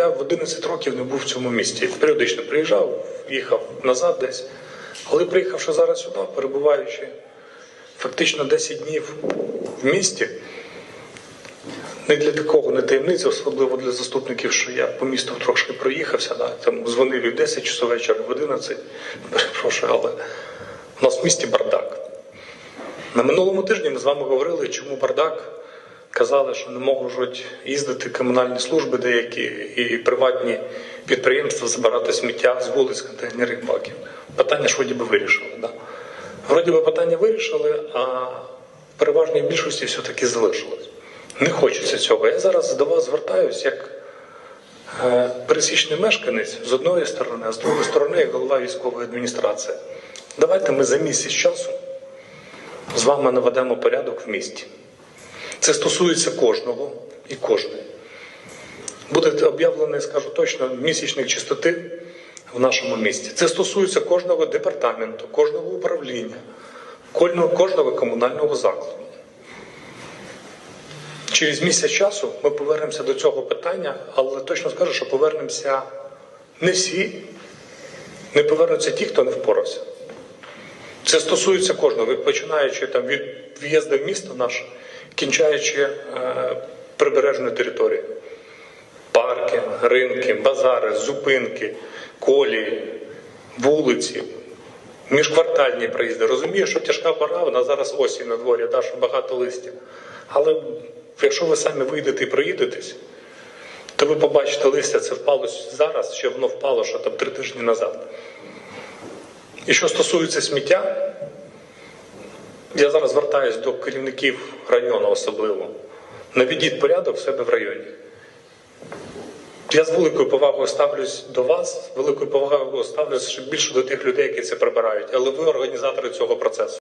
я в 11 років не був в цьому місті. Періодично приїжджав, їхав назад десь. Але приїхавши зараз сюди, перебуваючи фактично 10 днів в місті, не для такого не таємниця, особливо для заступників, що я по місту трошки проїхався, да, там дзвонив і в 10 часов вечора, в 11, перепрошую, але у нас в місті бардак. На минулому тижні ми з вами говорили, чому бардак. Казали, що не можуть їздити комунальні служби деякі і приватні підприємства забирати сміття з вулиць контейнерних баків. Питання ж вроді би вирішили. Да? Вроді би питання вирішили, а в переважній більшості все-таки залишилось. Не хочеться цього. Я зараз до вас звертаюсь як е, пересічний мешканець з одної сторони, а з другої сторони, як голова військової адміністрації. Давайте ми за місяць часу з вами наведемо порядок в місті. Це стосується кожного і кожної. Буде об'явлений, скажу точно, місячник чистоти в нашому місті. Це стосується кожного департаменту, кожного управління, кожного, комунального закладу. Через місяць часу ми повернемося до цього питання, але точно скажу, що повернемося не всі, не повернуться ті, хто не впорався. Це стосується кожного, починаючи там від в'їзду в місто наше, кінчаючи е, прибережною територією. Парки, ринки, базари, зупинки, колії, вулиці, міжквартальні проїзди. Розумію, що тяжка пора, вона зараз осінь на дворі, да, багато листя. Але якщо ви самі вийдете і проїдетесь, то ви побачите листя, це впало зараз, ще воно впало що там три тижні назад. І що стосується сміття, я зараз звертаюся до керівників району особливо. Наведіть порядок в себе в районі. Я з великою повагою ставлюсь до вас, з великою повагою ставлюсь більше до тих людей, які це прибирають. Але ви організатори цього процесу.